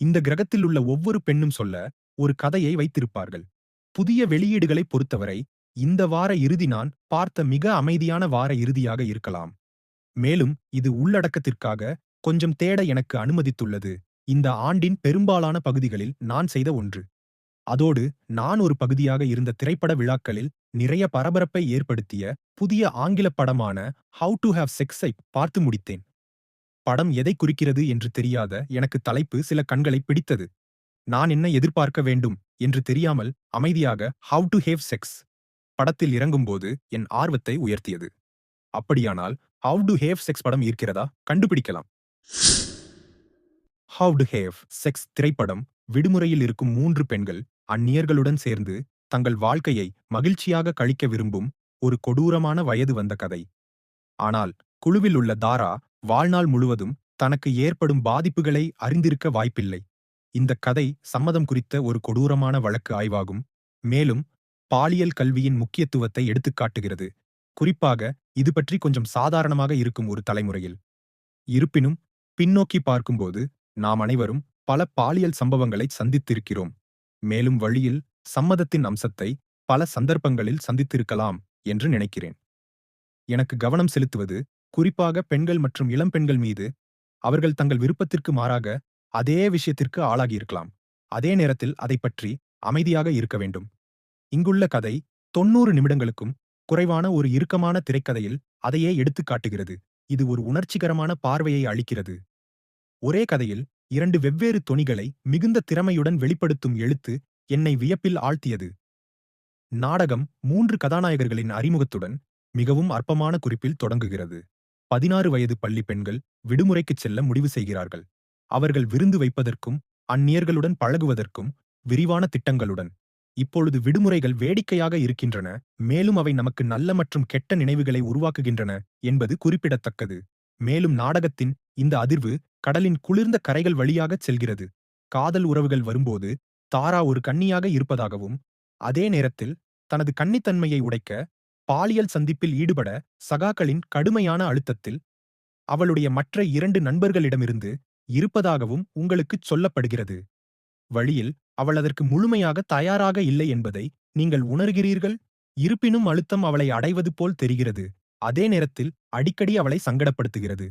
இந்த கிரகத்தில் உள்ள ஒவ்வொரு பெண்ணும் சொல்ல ஒரு கதையை வைத்திருப்பார்கள். புதிய வெளியீடுகளை பொறுத்தவரை இந்த வார இறுதி நான் பார்த்த மிக அமைதியான வார இறுதியாக இருக்கலாம். மேலும் இது உள்ளடக்கத்திற்காக கொஞ்சம் தேட எனக்கு அனுமதித்துள்ளது. இந்த ஆண்டின் பெரும்பாலான பகுதிகளில் நான் செய்த ஒன்று. அதோடு நான் ஒரு பகுதியாக இருந்த திரைப்பட விழாக்களில் நிறைய பரபரப்பை ஏற்படுத்திய புதிய ஆங்கில படமான ஹவு டு ஹாவ் செக்ஸை பார்த்து முடித்தேன். படம் எதை குறிக்கிறது என்று தெரியாத எனக்கு தலைப்பு சில கண்களை பிடித்தது. நான் என்ன எதிர்பார்க்க வேண்டும் என்று தெரியாமல் அமைதியாக ஹவ் டு ஹேவ் செக்ஸ் படத்தில் இறங்கும்போது என் ஆர்வத்தை உயர்த்தியது. அப்படியானால் ஹவு டு ஹேவ் செக்ஸ் படம் ஈர்க்கிறதா கண்டுபிடிக்கலாம். ஹவ் டு ஹேவ் செக்ஸ் திரைப்படம் விடுமுறையில் இருக்கும் மூன்று பெண்கள் அந்நியர்களுடன் சேர்ந்து தங்கள் வாழ்க்கையை மகிழ்ச்சியாக கழிக்க விரும்பும் ஒரு கொடூரமான வயது வந்த கதை. ஆனால் குழுவில் உள்ள தாரா வாழ்நாள் முழுவதும் தனக்கு ஏற்படும் பாதிப்புகளை அறிந்திருக்க வாய்ப்பில்லை. இந்த கதை சம்மதம் குறித்த ஒரு கொடூரமான வழக்கு ஆய்வாகும். மேலும் பாலியல் கல்வியின் முக்கியத்துவத்தை எடுத்துக்காட்டுகிறது. குறிப்பாக இது பற்றி கொஞ்சம் சாதாரணமாக இருக்கும் ஒரு தலைமுறையில். இருப்பினும் பின்னோக்கி பார்க்கும்போது நாம் அனைவரும் பல பாலியல் சம்பவங்களை சந்தித்திருக்கிறோம். மேலும் வழியில் சம்மதத்தின் அம்சத்தை பல சந்தர்ப்பங்களில் சந்தித்திருக்கலாம் என்று நினைக்கிறேன். எனக்கு கவனம் செலுத்துவது குறிப்பாக பெண்கள் மற்றும் இளம்பெண்கள் மீது அவர்கள் தங்கள் விருப்பத்திற்கு மாறாக அதே விஷயத்திற்கு ஆளாகியிருக்கலாம் அதே நேரத்தில் அதை பற்றி அமைதியாக இருக்க வேண்டும். இங்குள்ள கதை தொன்னூறு நிமிடங்களுக்கும் குறைவான ஒரு இறுக்கமான திரைக்கதையில் அதையே எடுத்துக் காட்டுகிறது. இது ஒரு உணர்ச்சிகரமான பார்வையை அளிக்கிறது. ஒரே கதையில் இரண்டு வெவ்வேறு தொனிகளை மிகுந்த திறமையுடன் வெளிப்படுத்தும் எழுத்து என்னை வியப்பில் ஆழ்த்தியது. நாடகம் மூன்று கதாநாயகர்களின் அறிமுகத்துடன் மிகவும் அற்பமான குறிப்பில் தொடங்குகிறது. பதினாறு வயது பள்ளி பெண்கள் விடுமுறைக்குச் செல்ல முடிவு செய்கிறார்கள். அவர்கள் விருந்து வைப்பதற்கும் அந்நியர்களுடன் பழகுவதற்கும் விரிவான திட்டங்களுடன். இப்பொழுது விடுமுறைகள் வேடிக்கையாக இருக்கின்றன மேலும் அவை நமக்கு நல்ல மற்றும் கெட்ட நினைவுகளை உருவாக்குகின்றன என்பது குறிப்பிடத்தக்கது. மேலும் நாடகத்தின் இந்த அதிர்வு கடலின் குளிர்ந்த கரைகள் வழியாகச் செல்கிறது. காதல் உறவுகள் வரும்போது தாரா ஒரு கன்னியாக இருப்பதாகவும் அதே நேரத்தில் தனது கன்னித்தன்மையை உடைக்க பாலியல் சந்திப்பில் ஈடுபட சகாக்களின் கடுமையான அழுத்தத்தில் அவளுடைய மற்ற இரண்டு நண்பர்களிடமிருந்து இருப்பதாகவும் உங்களுக்குச் சொல்லப்படுகிறது. வழியில் அவள் அதற்கு முழுமையாக தயாராக இல்லை என்பதை நீங்கள் உணர்கிறீர்கள்? இருப்பினும் அழுத்தம் அவளை அடைவது போல் தெரிகிறது. அதே நேரத்தில் அடிக்கடி அவளை சங்கடப்படுத்துகிறது.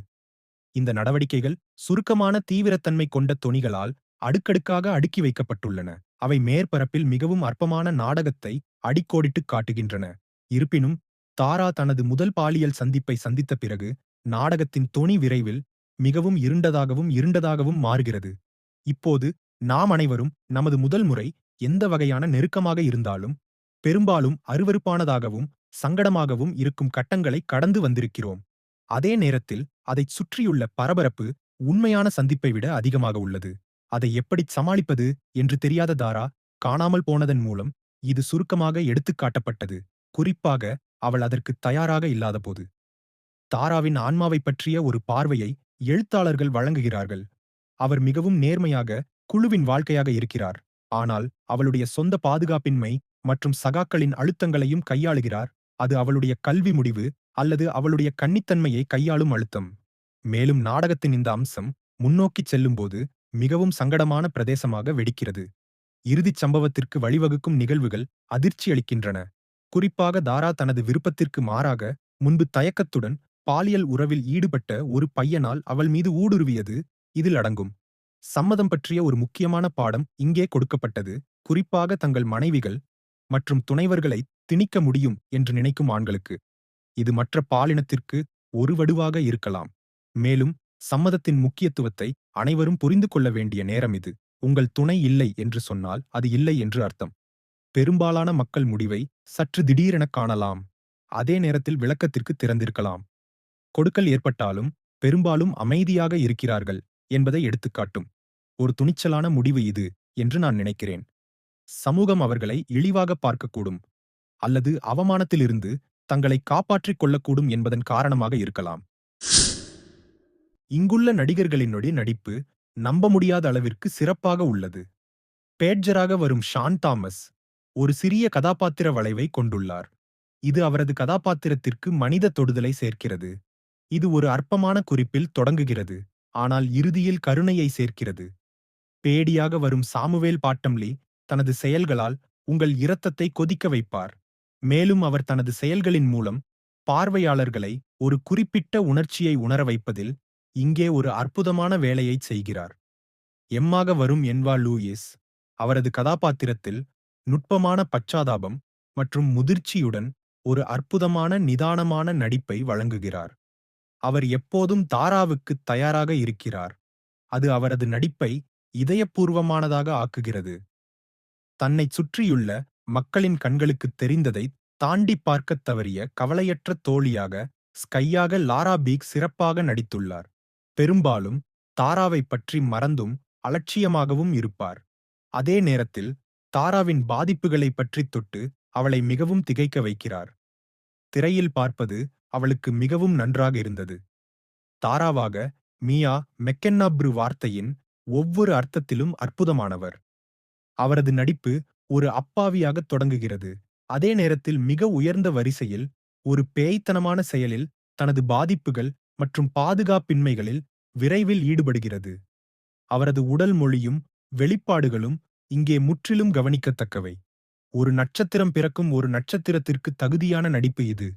இந்த நடவடிக்கைகள் சுருக்கமான தீவிரத்தன்மை கொண்ட தொனிகளால் அடுக்கடுக்காக அடுக்கி வைக்கப்பட்டுள்ளன. அவை மேற்பரப்பில் மிகவும் அற்பமான நாடகத்தை அடிக்கோடிட்டுக் காட்டுகின்றன. இருப்பினும் தாரா தனது முதல் பாலியல் சந்திப்பை சந்தித்த பிறகு நாடகத்தின் தொனி விரைவில் மிகவும் இருண்டதாகவும் இருண்டதாகவும் மாறுகிறது. இப்போது நாம் அனைவரும் நமது முதல் முறை எந்த வகையான நெருக்கமாக இருந்தாலும் பெரும்பாலும் அருவருப்பானதாகவும் சங்கடமாகவும் இருக்கும் கட்டங்களை கடந்து வந்திருக்கிறோம். அதே நேரத்தில் அதைச் சுற்றியுள்ள பரபரப்பு உண்மையான சந்திப்பை விட அதிகமாக உள்ளது. அதை எப்படிச் சமாளிப்பது என்று தெரியாத தாரா காணாமல் போனதன் மூலம் இது சுருக்கமாக எடுத்துக் காட்டப்பட்டது குறிப்பாக அவள் அதற்கு தயாராக இல்லாதபோது. தாராவின் ஆன்மாவைப் பற்றிய ஒரு பார்வையை எழுத்தாளர்கள் வழங்குகிறார்கள். அவர் மிகவும் நேர்மையாக குழுவின் வாழ்க்கையாக இருக்கிறார். ஆனால் அவளுடைய சொந்த பாதுகாப்பின்மை மற்றும் சகாக்களின் அழுத்தங்களையும் கையாளுகிறார். அது அவளுடைய கல்வி முடிவு அல்லது அவளுடைய கன்னித்தன்மையை கையாளும் அழுத்தம். மேலும் நாடகத்தின் இந்த அம்சம் முன்னோக்கிச் செல்லும்போது மிகவும் சங்கடமான பிரதேசமாக வெடிக்கிறது. இறுதிச் சம்பவத்திற்கு வழிவகுக்கும் நிகழ்வுகள் அதிர்ச்சியளிக்கின்றன. குறிப்பாக தாரா தனது விருப்பத்திற்கு மாறாக முன்பு தயக்கத்துடன் பாலியல் உறவில் ஈடுபட்ட ஒரு பையனால் அவள் மீது ஊடுருவியது இதில் அடங்கும். சம்மதம் பற்றிய ஒரு முக்கியமான பாடம் இங்கே கொடுக்கப்பட்டது. குறிப்பாக தங்கள் மனைவிகள் மற்றும் துணைவர்களை திணிக்க முடியும் என்று நினைக்கும் ஆண்களுக்கு. இது மற்ற பாலினத்திற்கு ஒரு வடுவாக இருக்கலாம். மேலும் சம்மதத்தின் முக்கியத்துவத்தை அனைவரும் புரிந்து கொள்ள வேண்டிய நேரம் இது. உங்கள் துணை இல்லை என்று சொன்னால் அது இல்லை என்று அர்த்தம். பெரும்பாலான மக்கள் முடிவை சற்று திடீரெனக் காணலாம். அதே நேரத்தில் விளக்கத்திற்கு திறந்திருக்கலாம். கொடுக்கல் ஏற்பட்டாலும் பெரும்பாலும் அமைதியாக இருக்கிறார்கள் என்பதை எடுத்துக்காட்டும் ஒரு துணிச்சலான முடிவு இது என்று நான் நினைக்கிறேன். சமூகம் அவர்களை இழிவாக பார்க்கக்கூடும். அல்லது அவமானத்திலிருந்து தங்களை காப்பாற்றிக் கொள்ளக்கூடும் என்பதன் காரணமாக இருக்கலாம். இங்குள்ள நடிகர்களினுடைய நடிப்பு நம்ப முடியாத அளவிற்கு சிறப்பாக உள்ளது. பேட்ஜராக வரும் ஷான் தாமஸ் ஒரு சிறிய கதாபாத்திர வளைவை கொண்டுள்ளார். இது அவரது கதாபாத்திரத்திற்கு மனித தொடுதலை சேர்க்கிறது. இது ஒரு அற்பமான குறிப்பில் தொடங்குகிறது. ஆனால் இறுதியில் கருணையை சேர்க்கிறது. பேடியாக வரும் சாமுவேல் பாட்டம்லி தனது செயல்களால் உங்கள் இரத்தத்தை கொதிக்க வைப்பார். மேலும் அவர் தனது செயல்களின் மூலம் பார்வையாளர்களை ஒரு குறிப்பிட்ட உணர்ச்சியை உணர வைப்பதில் இங்கே ஒரு அற்புதமான வேலையைச் செய்கிறார். எம்மாக வரும் என்வா லூயிஸ் அவரது கதாபாத்திரத்தில் நுட்பமான பச்சாதாபம் மற்றும் முதிர்ச்சியுடன் ஒரு அற்புதமான நிதானமான நடிப்பை வழங்குகிறார். அவர் எப்போதும் தாராவுக்கு தயாராக இருக்கிறார். அது அவரது நடிப்பை இதயபூர்வமானதாக ஆக்குகிறது. தன்னைச் சுற்றியுள்ள மக்களின் கண்களுக்குத் தெரிந்ததை தாண்டி பார்க்கத் தவறிய கவலையற்ற தோழியாக ஸ்கையாக லாரா பீக் சிறப்பாக நடித்துள்ளார். பெரும்பாலும் தாராவைப் பற்றி மறந்தும் அலட்சியமாகவும் இருப்பார். அதே நேரத்தில் தாராவின் பாதிப்புகளைப் பற்றித் தொட்டு அவளை மிகவும் திகைக்க வைக்கிறார். திரையில் பார்ப்பது அவளுக்கு மிகவும் நன்றாக இருந்தது. தாராவாக மியா மெக்கென்னாப்ரு வார்த்தையின் ஒவ்வொரு அர்த்தத்திலும் அற்புதமானவர். அவரது நடிப்பு ஒரு அப்பாவியாக தொடங்குகிறது. அதே நேரத்தில் மிக உயர்ந்த வரிசையில் ஒரு பேய்த்தனமான செயலில் தனது பாதிப்புகள் மற்றும் பாதுகாப்பின்மைகளில் விரைவில் ஈடுபடுகிறது. அவரது உடல் மொழியும் வெளிப்பாடுகளும் இங்கே முற்றிலும் கவனிக்கத்தக்கவை. ஒரு நட்சத்திரம் பிறக்கும் ஒரு நட்சத்திரத்திற்கு தகுதியான நடிப்பு இது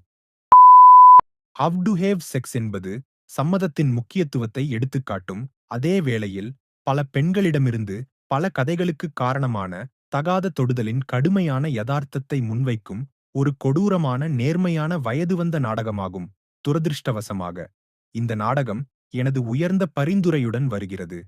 ஹவ் டு ஹேவ் செக்ஸ் என்பது சம்மதத்தின் முக்கியத்துவத்தை எடுத்துக்காட்டும். அதே வேளையில் பல பெண்களிடமிருந்து பல கதைகளுக்கு காரணமான தகாத தொடுதலின் கடுமையான யதார்த்தத்தை முன்வைக்கும் ஒரு கொடூரமான நேர்மையான வயது வந்த நாடகமாகும். துரதிருஷ்டவசமாக இந்த நாடகம் எனது உயர்ந்த பரிந்துரையுடன் வருகிறது.